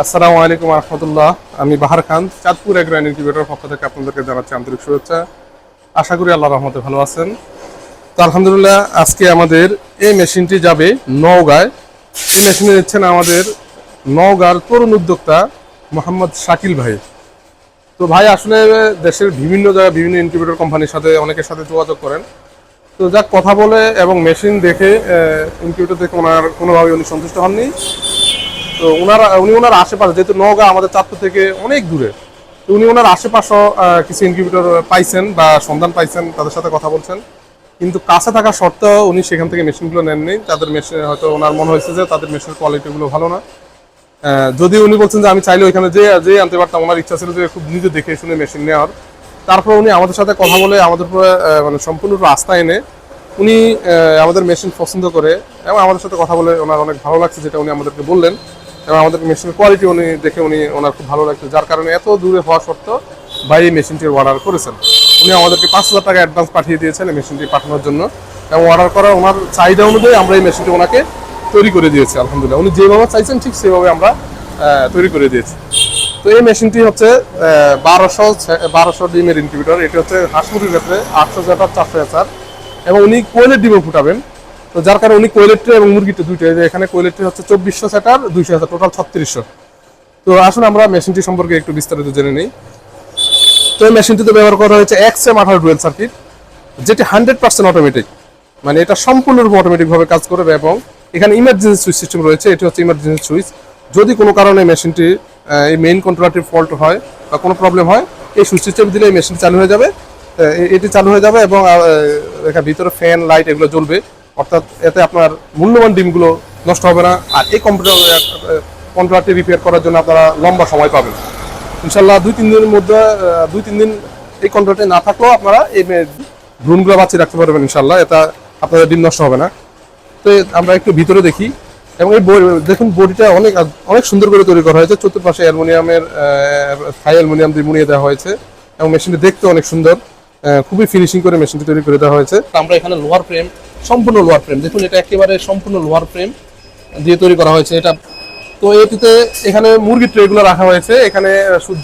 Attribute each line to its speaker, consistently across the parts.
Speaker 1: আসসালামু আলাইকুম রহমতুল্লাহ। আমি বাহার খান, চাঁদপুর এগ্রাইন ইনকিউবেটর পক্ষ থেকে আপনাদেরকে জানাচ্ছি আন্তরিক শুভেচ্ছা। আশা করি আল্লাহ রহমতে ভালো আছেন। তো আলহামদুলিল্লাহ, আজকে আমাদের এই মেশিনটি যাবে নওগাঁয়। এই মেশিনে নিচ্ছেন আমাদের নওগাঁর তরুণ উদ্যোক্তা মোহাম্মদ শাকিল ভাই। তো ভাই, আসলে দেশের বিভিন্ন জায়গায় বিভিন্ন ইনকিউবেটর কোম্পানির সাথে অনেকের সাথে যোগাযোগ করেন। তো যাক, কথা বলে এবং মেশিন দেখে ইনকিউবেটর দেখে ওনার কোনোভাবে উনি সন্তুষ্ট হননি। তো ওনারা উনি ওনার আশেপাশে, যেহেতু নওগাঁ আমাদের চাঁদপুর থেকে অনেক দূরে, তো উনি ওনার আশেপাশে কিছু ইনকিউবেটর পাইছেন বা সন্ধান পাইছেন, তাদের সাথে কথা বলছেন। কিন্তু কাছে থাকা সত্ত্বেও উনি সেখান থেকে মেশিনগুলো নেননি। তাদের মেশিন হয়তো ওনার মনে হয়েছে যে তাদের মেশিনের কোয়ালিটিগুলো ভালো না। যদি উনি বলছেন যে আমি চাইলে ওইখানে যে যে আনতে পারতাম, ওনার ইচ্ছা ছিল যে খুব নিজে দেখে শুনে মেশিন নেওয়ার। তারপর উনি আমাদের সাথে কথা বলে আমাদের উপরে মানে সম্পূর্ণ রাস্তা এনে উনি আমাদের মেশিন পছন্দ করে এবং আমাদের সাথে কথা বলে ওনার অনেক ভালো লাগছে, যেটা উনি আমাদেরকে বললেন। এবং আমাদের মেশিনের কোয়ালিটি উনি দেখে উনি ওনার খুব ভালো লাগছে। যার কারণে এত দূরে হওয়া সত্ত্বেও বাইরে মেশিনটির অর্ডার করেছেন। উনি আমাদেরকে পাঁচ হাজার টাকা অ্যাডভান্স পাঠিয়ে দিয়েছেন এই মেশিনটি পাঠানোর জন্য। এবং অর্ডার করা ওনার চাহিদা অনুযায়ী আমরা এই মেশিনটি ওনাকে তৈরি করে দিয়েছি, আলহামদুলিল্লাহ। উনি যেভাবে চাইছেন ঠিক সেভাবে আমরা তৈরি করে দিয়েছি। তো এই মেশিনটি হচ্ছে বারোশো বারোশো ডিমের ইনকিউবেটর এটি হচ্ছে হাঁস মুরগির ক্ষেত্রে আটশো হাজার চারশো হাজার এবং উনি কোয়েলের ডিমও ফুটাবেন। তো যার কারণে উনি কোয়েলেট্রি এবং মুরগিটা দুইটা এখানে কোয়েলেট্রি হচ্ছে চব্বিশশো সেটার দুইশো হাজার টোটাল ছত্রিশশো। তো আসুন আমরা মেশিনটি সম্পর্কে একটু বিস্তারিত জেনে নিই। তো এই মেশিনটিতে ব্যবহার করা হয়েছে এক্স এম আঠারো ডুয়েল সার্কিট, যেটি হান্ড্রেড পার্সেন্ট অটোমেটিক মানে এটা সম্পূর্ণরূপে অটোমেটিকভাবে কাজ করবে এবং এখানে ইমার্জেন্সি সুইচ সিস্টেম রয়েছে, এটি হচ্ছে ইমার্জেন্সি সুইচ যদি কোনো কারণে মেশিনটি এই মেইন কন্ট্রোলারটির ফল্ট হয় বা কোনো প্রবলেম হয়, এই সুইচ সিস্টেম দিলে এই মেশিন চালু হয়ে যাবে। এটি চালু হয়ে যাবে এবং ভিতরে ফ্যান লাইট এগুলো জ্বলবে। অর্থাৎ এতে আপনার মূল্যবান ডিমগুলো নষ্ট হবে না। আর এই কম্পিউটার কন্ট্রোলারটি রিপেয়ার করার জন্য আপনারা লম্বা সময় পাবেন। ইনশাল্লাহ দুই, তিন দিনের মধ্যে দুই, তিন দিন এই কন্ট্রোলটি না থাকলেও আপনারা এই ভ্রূণগুলো বাঁচিয়ে রাখতে পারবেন ইনশাল্লাহ এটা আপনাদের ডিম নষ্ট হবে না। তো আমরা একটু ভিতরে দেখি। এবং এই দেখুন বডিটা অনেক অনেক সুন্দর করে তৈরি করা হয়েছে। চতুর্পাশে অ্যালুমিনিয়ামের থাই অ্যালুমিনিয়াম দিয়ে মুড়িয়ে দেওয়া হয়েছে। এবং মেশিনটি দেখতে অনেক সুন্দর। খুবই ফিনিশিং করে মেশিনটি তৈরি করে দেওয়া হয়েছে। আমরা এখানে লোহার ফ্রেম সম্পূর্ণ লোহার ফ্রেম দেখুন, এটা একেবারে সম্পূর্ণ লোহার ফ্রেম দিয়ে তৈরি করা হয়েছে। এটা তো এটিতে এখানে মুরগির ট্রেগুলো রাখা হয়েছে। এখানে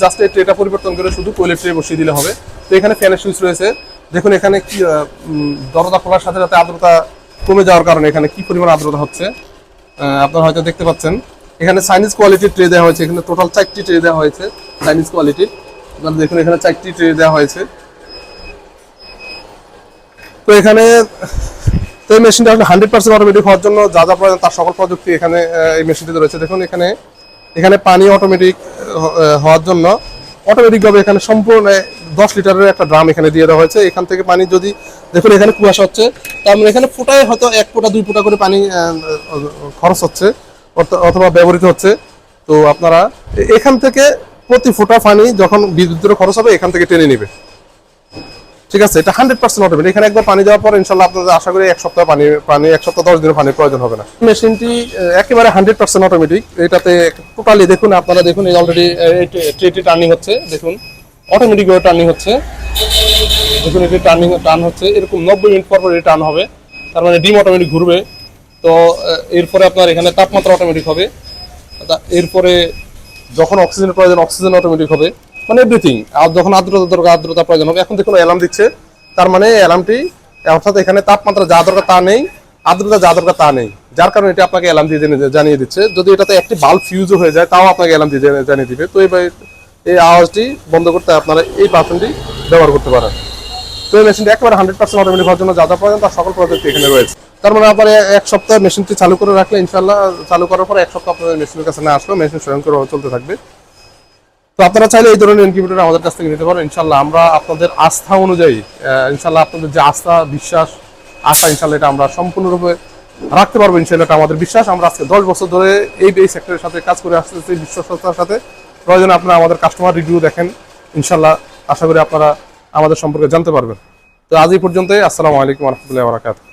Speaker 1: জাস্ট এই ট্রেটা পরিবর্তন করে শুধু কোয়েলের ট্রে বসিয়ে দিলে হবে। তো এখানে ফ্যানের সুইচ রয়েছে। দেখুন, এখানে কি দরজা খোলার সাথে সাথে আর্দ্রতা কমে যাওয়ার কারণে এখানে কি পরিমাণ আর্দ্রতা হচ্ছে আপনারা হয়তো দেখতে পাচ্ছেন। এখানে চাইনিজ কোয়ালিটির ট্রে দেওয়া হয়েছে। এখানে টোটাল চারটি ট্রে দেওয়া হয়েছে চাইনিজ কোয়ালিটির আপনারা দেখুন, এখানে চারটি ট্রে দেওয়া হয়েছে। তো এখানে তো এই মেশিনটা আসলে হান্ড্রেড পার্সেন্ট অটোমেটিক হওয়ার জন্য যা যা প্রয়োজন তার সকল প্রযুক্তি এখানে এই মেশিনটিতে রয়েছে। দেখুন এখানে এখানে পানি অটোমেটিক হওয়ার জন্য অটোমেটিকভাবে এখানে সম্পূর্ণ দশ লিটারের একটা ড্রাম এখানে দিয়ে দেওয়া হয়েছে। এখান থেকে পানি যদি, দেখুন এখানে কুয়াশা হচ্ছে তার মানে এখানে ফুটায় হয়তো এক ফুটা, দুই ফুটা করে পানি খরচ হচ্ছে অথবা ব্যবহৃত হচ্ছে। তো আপনারা এখান থেকে প্রতি ফোঁটা পানি যখন বিদ্যুতের খরচ হবে, এখান থেকে টেনে নেবে। ঠিক আছে, এটা হান্ড্রেড পার্সেন্ট অটোমেটিক এখানে একবার পানি দেওয়ার পর ইনশাল্লাহ আপনাদের আশা করি এক সপ্তাহ পানি পানি এক সপ্তাহ, দশ দিনের পানির প্রয়োজন হবে না। মেশিনটি একেবারে হান্ড্রেড পার্সেন্ট অটোমেটিক এটাতে টোটালি দেখুন, আপনারা দেখুন, এই অলরেডি ট্রেটি টার্নিং হচ্ছে, দেখুন অটোমেটিক ভাবে টার্নিং হচ্ছে। দেখুন এটি টার্নিং টার্ন হচ্ছে, এরকম নব্বই মিনিট পর পর এটি টার্ন হবে। তার মানে ডিম অটোমেটিক ঘুরবে। তো এরপরে আপনার এখানে তাপমাত্রা অটোমেটিক হবে। এরপরে যখন অক্সিজেনের প্রয়োজন অক্সিজেন অটোমেটিক হবে। মানে এভরিথিং আর যখন আর্দ্রতা দরকার, আর্দ্রতা প্রয়োজন হবে, এখন দেখুন অ্যালার্ম দিচ্ছে। তার মানে অ্যালার্মটি অর্থাৎ এখানে তাপমাত্রা যা দরকার তা নেই, আর্দ্রতা যা দরকার তা নেই। যার কারণে এটা আপনাকে অ্যালার্ম দিয়ে জানিয়ে দিচ্ছে। যদি এটাতে একটি বাল্ব ফিউজও হয়ে যায়, তাও আপনাকে অ্যালার্ম দিয়ে জানিয়ে দিবে। তো এই বা- এই আওয়াজটি বন্ধ করতে আপনারা এই পার্সনটি ব্যবহার করতে পারেন। তো এই মেশিনটি একেবারে হান্ড্রেড পার্সেন্ট অটোমেটিক হওয়ার জন্য যা যা প্রয়োজন তার সকল প্রযুক্তি এখানে রয়েছে। তার মানে আপনার এক সপ্তাহ মেশিনটি চালু করে রাখলে ইনশাল্লাহ চালু করার পর এক সপ্তাহ আপনাদের মেশিনের কাছে না আসলেও মেশিন স্বয়ং করে চলতে থাকবে। তো আপনারা চাইলে এই ধরনের ইনকিউবেটর আমাদের কাছ থেকে নিতে পারেন। ইনশাল্লাহ আমরা আপনাদের আস্থা অনুযায়ী ইনশাল্লাহ আপনাদের যে আস্থা, বিশ্বাস, আশা ইনশাল্লাহ এটা আমরা সম্পূর্ণরূপে রাখতে পারব। ইনশাল্লাহ আমাদের বিশ্বাস। আমরা আজকে দশ বছর ধরে এই এই সেক্টরের সাথে কাজ করে আসতেছি বিশ্বস্ততার সাথে। প্রয়োজনে আপনারা আমাদের কাস্টমার রিভিউ দেখেন। ইনশাল্লাহ আশা করি আপনারা আমাদের সম্পর্কে জানতে পারবেন। তো আজ এই পর্যন্তই। আসসালামু আলাইকুম রহমতুল্লাহ বারাকাতুহ।